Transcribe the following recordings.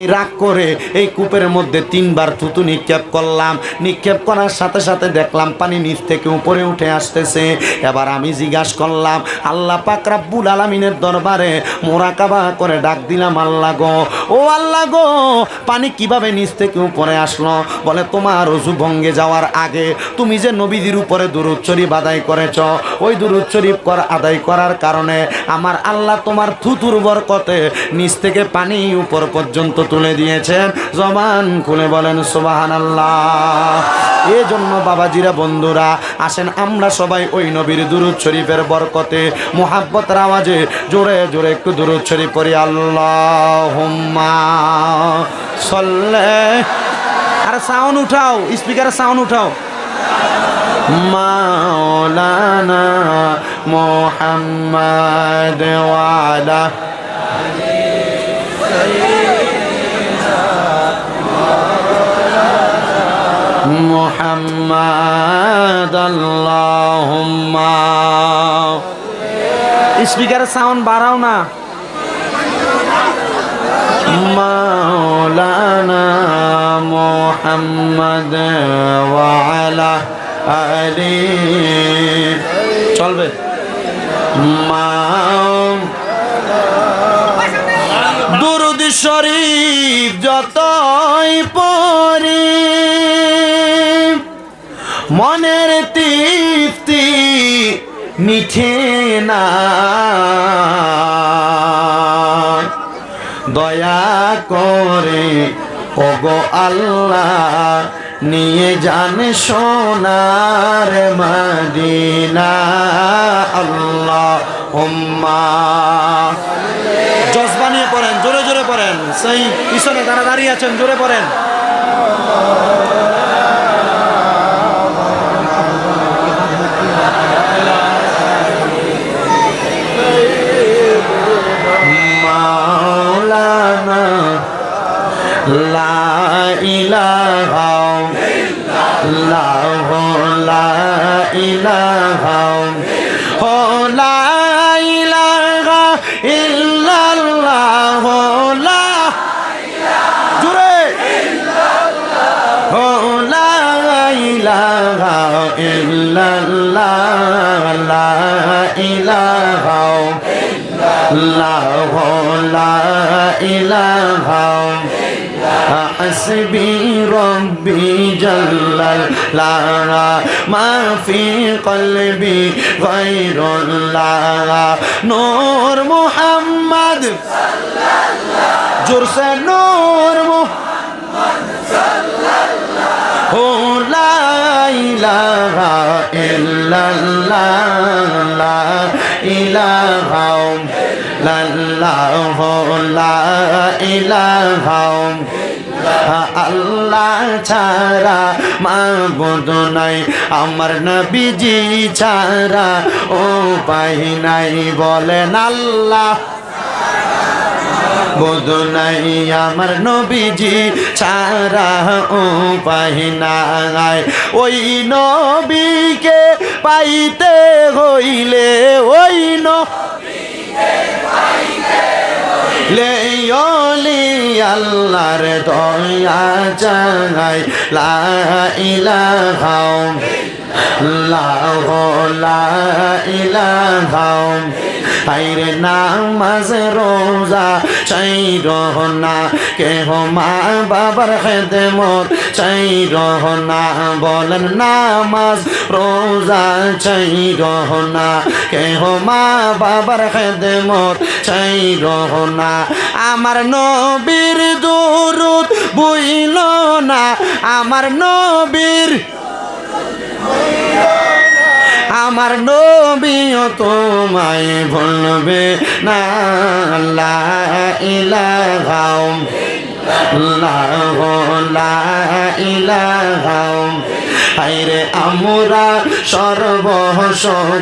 রাগ করে এই কূপের মধ্যে তিনবার থুতু নিক্ষেপ করলাম। নিক্ষেপ করার সাথে সাথে দেখলাম পানি নিচ থেকে উপরে উঠে আসতেছে। এবার আমি জিজ্ঞাসা করলাম, আল্লাহ পাক রাব্বুল আলামিনের দরবারে মোরাকাবা করে ডাক দিলাম, আল্লাহ গো। ও আল্লাহ গো, পানি কীভাবে নিচ থেকে উপরে আসলো? বলে, তোমার রজু ভঙ্গে যাওয়ার আগে তুমি যে নবীদের উপরে দুরুদ শরীফ আদায় করেছ, ওই দুরুদ শরীফ কর আদায় করার কারণে আমার আল্লাহ তোমার থুতুর বরকতে নিচ থেকে পানি উপর পর্যন্ত তুলে দিয়েছেন। জবান খুলে বলেন সোবাহান আল্লাহ জন্য বাবাজিরা, বন্ধুরা, আসেন আমরা সবাই ওই নবীর দুরুদ শরীফের বরকতে, মোহাব্বতের আওয়াজে জোরে জোরে একটু দুরুদ শরীফ পড়ি। আল্লাহ সল্লে। আরে সাউন্ড উঠাও, স্পিকারে সাউন্ড উঠাও। মাওলানা মোহাম্মদ ওয়ালা মোহাম্মদ আল্লাহুম্মা। স্পিকারের সাউন্ড বাড়াও না। মাওলানা মোহাম্মদ ওয়ালা আলি চলবে। দুরুদ শরীফ যতই পড়ি। মনের তৃপ্তি মিঠে না। দয়া করে, ওগো আল্লাহ, নিয়ে যান সোনার মদিনা। আল্লাহ উম্মা জজবা নিয়ে পড়েন, জোরে জোরে পড়েন। সেই পিছনে তারা দাঁড়িয়ে আছেন, জোরে পড়েন। লা ইলাহা ইল্লাল্লাহ লা ইলাহা ও লা ইলাহা লা জুরে ইল্লাল্লাহ ও লা ইলাহা লা ইলাহা ইল্লাল্লাহ লা ইলাহা حسبي ربي جل الله ما في قلبي غير الله نور محمد جرس نور محمد هو لا إله إلا الله لا إله لا الله لا إله আল্লাহ ছাড়া মাবুদ নাই, আমার নবীজি ছাড়া ও পাই নাই, বলেন আল্লাহ। বোধ নাই, আমার নবীজি ছাড়া ও পাহিনাই ওই নবীকে পাইতে হইলে ওই লে অলি আল্লাহর দয়া জানাই লা ইলাহা লাহ লা হাইরে নামাজ রোজা চাই রহনা কেহ মা বাবার খেদমত চাই রহনা বলেন, নামাজ রোজা চাই রহনা কেহ মা বাবার খেদমত চাই রহনা আমার নবীর দুরুদ বুইল না, আমার নবীর আমার নবীও তোমায় ভুলবে না লা ইলাহা হাইরে আমরা সর্বশক্তিমান,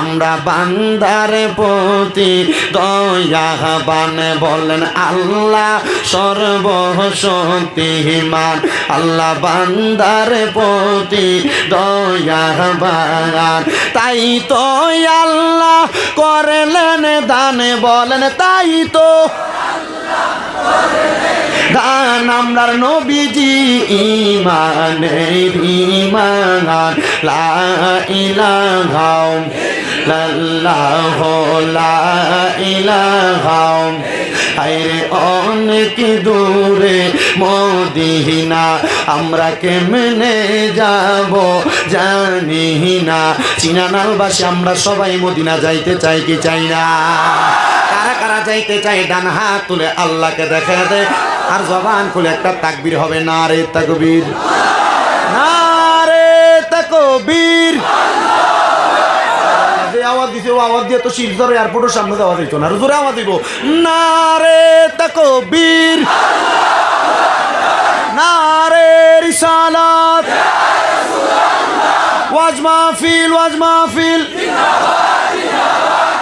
আমরা বান্দার প্রতি দয়াবান বলেন আল্লাহ সর্বশক্তিমান, আল্লাহ বান্দার প্রতি দয়াবান। তাই তো আল্লাহ করলেন দান বলেন, তাই তো আমরার নবীজি ইমানের ইমান লা ইলাহা লাল্লাহ লা ইলাহা আইরে অনেক দূরে মদিনা, আমরা কেমনে যাব জানি না। চিনানালবাসী আমরা সবাই মদিনা যাইতে চাই কি চাই না? যাইতে চাই, ডান হাত তুলে আল্লাহকে দেখা দেয় আর জবান খুলে একটা তাকবির হবে না রে তাকবীর। না রে তাকবীর আওয়াজ আওয়াজ দিয়ে তো এয়ারপোর্টের সামনে না আওয়াজ দিব। না রে না রে ওয়াজ মাহফিল ওয়াজ মাহফিল।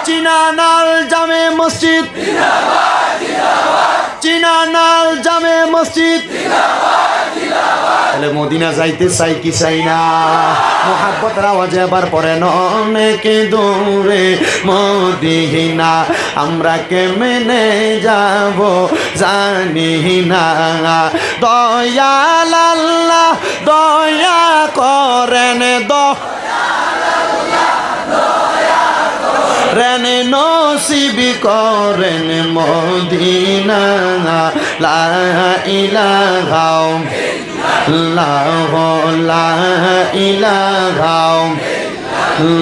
চিনানাল জামে মসজিদ। চিনানাল জামে মসজিদ। তাহলে মদিনা যাইতে চাই কি চাই না? মোহাব্বতের আওয়াজ আবার পরে অনেক দূরে। মদিনা, আমরা কেমনে যাব জানি না। দয়াল আল্লাহ, দয়া করেন দ রেন নসিবি করেন মদিনা। লা ইলাহা লাহ লা ইলাহা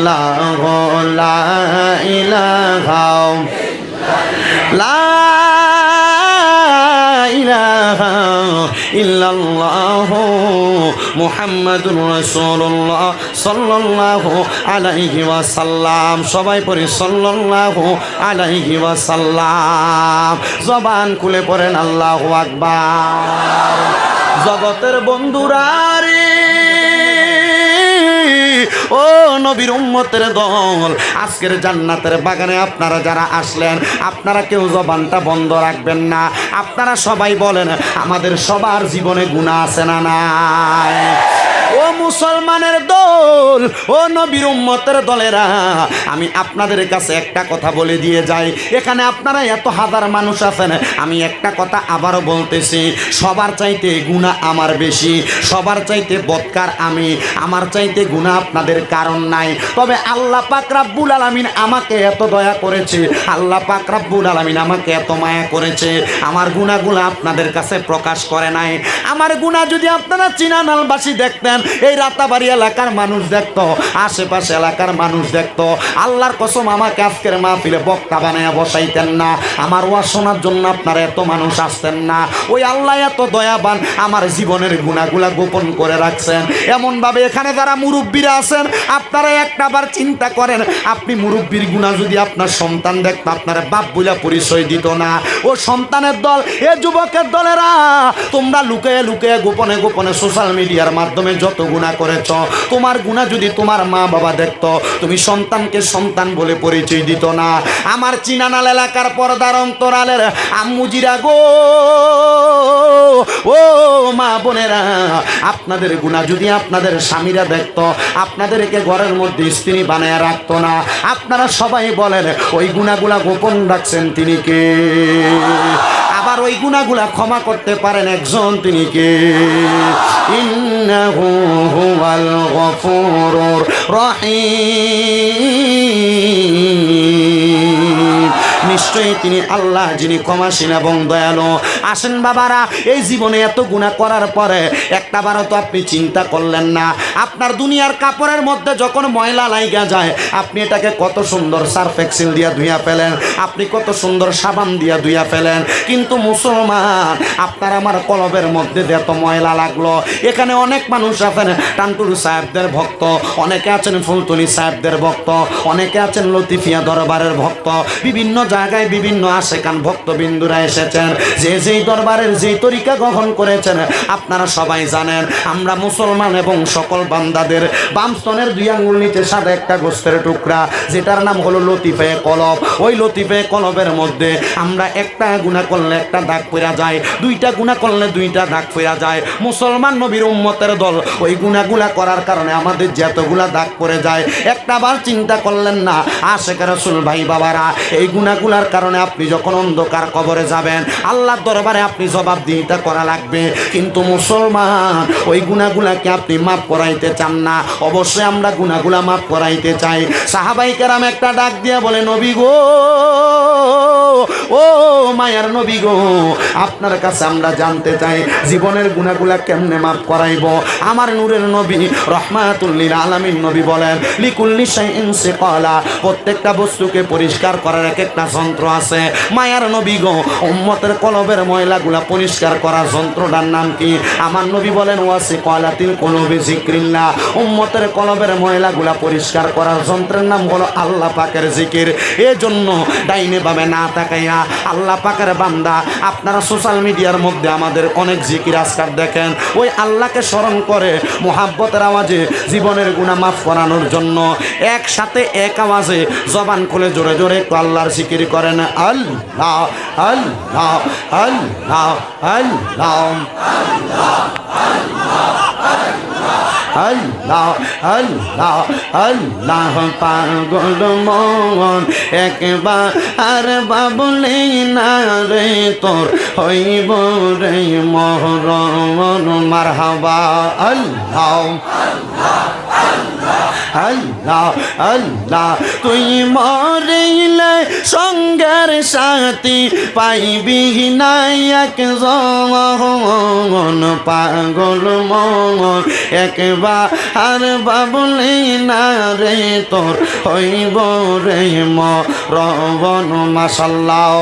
লাহ লা ইলাহা লা ইলাহা ইল্লাল্লাহ মুহাম্মাদুর রাসূলুল্লাহ সাল্লাল্লাহু আলাইহি ওয়াসাল্লাম। সবাই পড়ি সাল্লাল্লাহু আলাইহি ওয়াসাল্লাম। জবান খুলে পড়েন আল্লাহু আকবার। জগতের বন্ধুরা রে নবীর উম্মতের দল। আজকের জান্নাতের বাগানে আপনারা যারা আসলেন, আপনারা কেউ জবানটা বন্ধ রাখবেন না। আপনারা সবাই বলেন, আমাদের সবার জীবনে গুণা আছে না নাই? মুসলমানের দল, ও নবীর উম্মতের দলেরা, আমি আপনাদের কাছে একটা কথা বলে দিয়ে যাই। এখানে আপনারা এত হাজার মানুষ আছেন, আমি একটা কথা আবারও বলতেছি, সবার চাইতে গুণা আমার বেশি, সবার চাইতে বৎকার আমি, আমার চাইতে গুণা আপনাদের কারণ নাই। তবে আল্লাহ পাক রাব্বুল আলামিন আমাকে এত দয়া করেছে, আল্লাহ পাক রাব্বুল আলামিন আমাকে এত মায়া করেছে, আমার গুণাগুলো আপনাদের কাছে প্রকাশ করে নাই। আমার গুণা যদি আপনারা চিনানালবাসী দেখতেন এই রাতাবাড়ি এলাকার মানুষ দেখতো, আশেপাশে এলাকার মানুষ দেখতো, আল্লাহর কসম আমাকে আজকের মাহফিলে বক্তা বানায় বসাইতেন না। আমার ওয়াজ শোনার জন্য আপনারা এত মানুষ আসতেন না। ওই আল্লাহ এত দয়াবান, আমার জীবনের গুণাগুলা গোপন করে রাখছেন। এমনভাবে এখানে যারা মুরব্বীরা আছেন, আপনারা একটা বার চিন্তা করেন, আপনি মুরব্বীর গুণা যদি আপনার সন্তান দেখতো, আপনার বাপ বইলা পরিচয় দিত না। ও সন্তানের দল, এ যুবকের দলেরা, তোমরা লুকিয়ে লুকিয়ে গোপনে গোপনে সোশ্যাল মিডিয়ার মাধ্যমে যত গুণা করেছ। তোমার গুণা যদি তোমার মা বাবা দেখতো, তুমি সন্তানকে সন্তান বলে পরিচয় দিত না। আমার চিনানাল এলাকার পর্দার অন্তরালের আম্মুজিরা গো, ও মা বোনেরা, আপনাদের গুণা যদি আপনাদের স্বামীরা দেখতো, আপনাদেরকে ঘরের মধ্যে স্ত্রী বানায় রাখতো না। আপনারা সবাই বলেন, ওই গুণাগুলা গোপন রাখছেন তিনি কে? আবার ওই গুণাগুলা ক্ষমা করতে পারেন একজন তিনি কে? ইন্নাহু রহিম। নিশ্চয়ই তিনি আল্লাহ, যিনি ক্ষমাসীন এবং দয়ালু। আসেন বাবারা, এই জীবনে এত গুণা করার পরে একটা বারও তো আপনি চিন্তা করলেন না। আপনার দুনিয়ার কাপড়ের মধ্যে যখন ময়লা লাইগা যায়, আপনি এটাকে কত সুন্দর সার্ফ এক্সেল দিয়া ধুইয়া ফেলেন, আপনি কত সুন্দর সাবান দিয়া ধুইয়া ফেলেন। কিন্তু মুসলমান, আপনার আমার কলবের মধ্যে এত ময়লা লাগল। এখানে অনেক মানুষ আছেন, টানটুরু সাহেবদের ভক্ত, অনেকে আছেন ফুলতলি সাহেবদের ভক্ত, অনেকে আছেন লতিফিয়া দরবারের ভক্ত, বিভিন্ন জায়গায় বিভিন্ন আশেকান ভক্তবিন্দুরা এসেছেন। যে যেই দরবারের যেই তরিকা গ্রহণ করেছেন, আপনারা সবাই জানেন, আমরা মুসলমান এবং সকল বান্দাদের বামস্তনের দুই আঙ্গুল নিচে সাদা একটা গোস্তের টুকরা, যেটার নাম হলো লতিফে কলব। ওই লতিফে কলবের মধ্যে আমরা একটা গুণা করলে একটা দাগ পড়া যায়, দুইটা গুণা করলে দুইটা দাগ পড়া যায়। মুসলমান নবীর উম্মতের দল ওই গুণাগুলা করার কারণে আমাদের যতগুলা দাগ পড়ে যায়, একটা বার চিন্তা করলেন না, আশেখ রসুল ভাই বাবারা, এই গুণাগুলা গুনাগুলার কারণে আপনি যখন অন্ধকার কবরে যাবেন, আল্লাহর দরবারে আপনি জবাব দিতে করা লাগবে। কিন্তু মুসলমান, ওই গুনাগুলাকে আপনি মাফ করাইতে চান না। অবশ্যই আমরা গুনাগুলা মাফ করাইতে চাই। সাহাবাই কেরাম একটা ডাক দিয়ে বলে, নবী গো, ও মায়ার নবী গো, আপনার কাছে আমরা জানতে চাই জীবনের গুনাগুলা কেমনে মাফ করাইব? আমার নূরের নবী রহমাতুল্লিল আলামিন নবী বলেন, লিকুল্লি শাইইন সিকালা, প্রত্যেকটা বস্তুকে পরিষ্কার করার এক একটা যন্ত্র আছে। মায়ার নবী গো, উম্মতের কলবের ময়লাগুলা পরিষ্কার করার যন্ত্রটার নাম কি? আমার নবী বলেন, ওয়াসি কলাতিল কলবে জিক্রিল্লাহ উম্মতের কলবের ময়লাগুলা পরিষ্কার করার যন্ত্রের নাম হলো আল্লাহ পাকের জিকির। এজন্য ডাইনে বামে না তাকাইয়া আল্লাহ পাকের বান্দা, আপনারা সোশ্যাল মিডিয়ার মধ্যে আমাদের অনেক জিকির আজকার দেখেন। ওই আল্লাহকে স্মরণ করে মোহাব্বতের আওয়াজে জীবনের গুণা মাফ করানোর জন্য একসাথে এক আওয়াজে জবান খুলে জোরে জোরে একটু আল্লাহর জিকির করেন আল্লাহ আল্লাহ আল্লাহ আল্লাহ পাগল মন একবার আর বাবলে না রে তোর হইব রে মহরম। মারহাবা, আল্লাহ আল্লাহ আল্লাহ। তুই মরিলে সঙ্গের সাথী পাইবি নাই এক জন পাগল মন একবার আর বাবলি না রে তোর হইব রে মরবন মাসাল্লাহ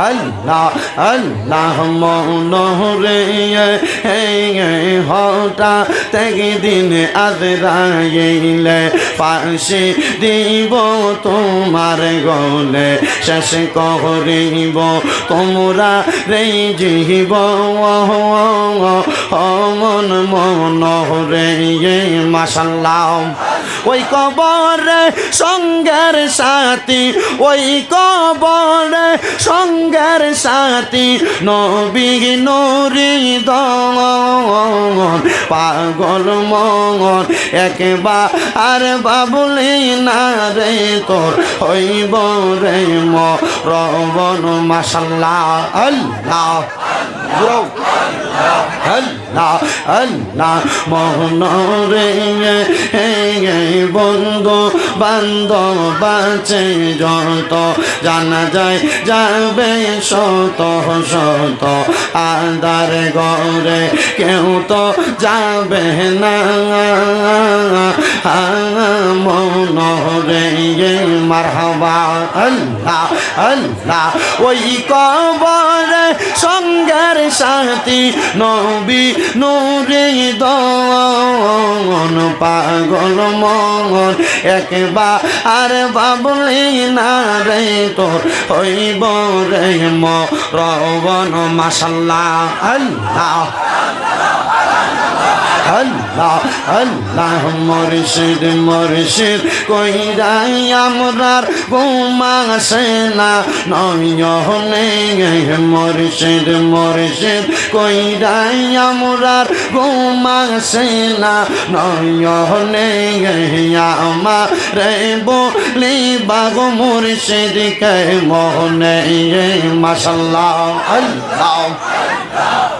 আল্লাহ আল্লাহ মনোরে হটা থেকে দিন আজরাইলে পাশে দিব তোমার গলে শেষ করিব তোমরা রে জীব মন মনোরে মাসাল্লাহ ওই কবরে সঙ্গের সাথী ওই কবরে সঙ্গের সাথী নবী নুরি দন পাগল মন একবার বাবুলি না রে তোর হইব রে মরবন মাসাল্লাহ আল্লাহ আল্লাহ আল্লাহ মোহন রে বন্ধু বান্ধব বাঁচে যত জানা যায় যাবে শত শত আদার গরে কেউ তো যাবে না মন রে মারহাবা। আল্লাহ আল্লাহ, ওই কবরে সঙ্গের সাথী নবী নুরে দন। পাগল মন, একবার আর বাবলি না রে তোর হইব মরবন। মাসাল্লাহ আল্লাহ। আল্লাহ আল্লাহ মর্শিদ মর্শিদ, কইরাই আমরার ঘুমাসে না? নয়নে মর্শিদ মর্শিদ, কইরাই আমরার ঘুমাসে না? নয়নে আমার রে বলি বাগ মুর্শিদ কে মোহনে মাসাল্লাহ আল্লাহ।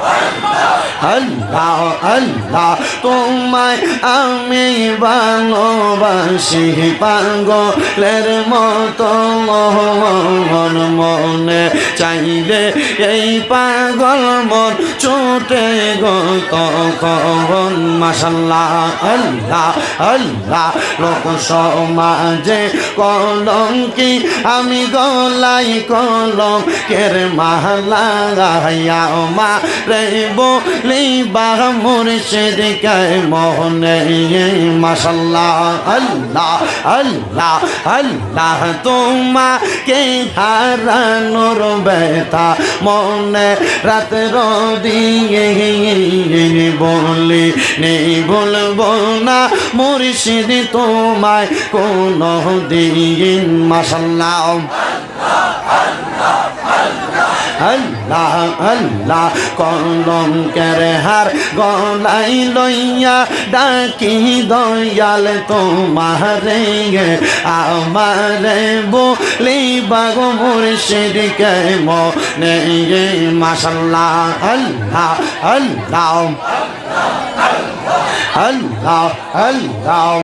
আল্লাহ আল্লাহ, তোমায় আমি ভালোবাসি। পাগলের মতো মন মনে চাইলে এই পাগল মন ছোটে গত কখন মাসাল্লাহ আল্লাহ আল্লাহ লোক সমাজে কলম কি আমি গলাই কলম কের মালা গাইয়া মা রে বলি বা মুর্শিদ কে মোহনে মাসাল্লাহ আল্লাহ আল্লাহ আল্লাহ, তোমাকে হারানোর ব্যথা মনে রাতের দিয়ে বলি নেই বলব না মুর্শিদ তোমায় কোনো দিন মাসাল্লাহ আল্লাহ আল্লাহ, কলম কেরে হার গলাই লইয়া ডাকি, দয়াল তোমারে আমারে বলি বাগ মুর্শিদ কে মনে মাশাল্লাহ আল্লাহ আল্লাহ আল্লাহ আল্লাহ।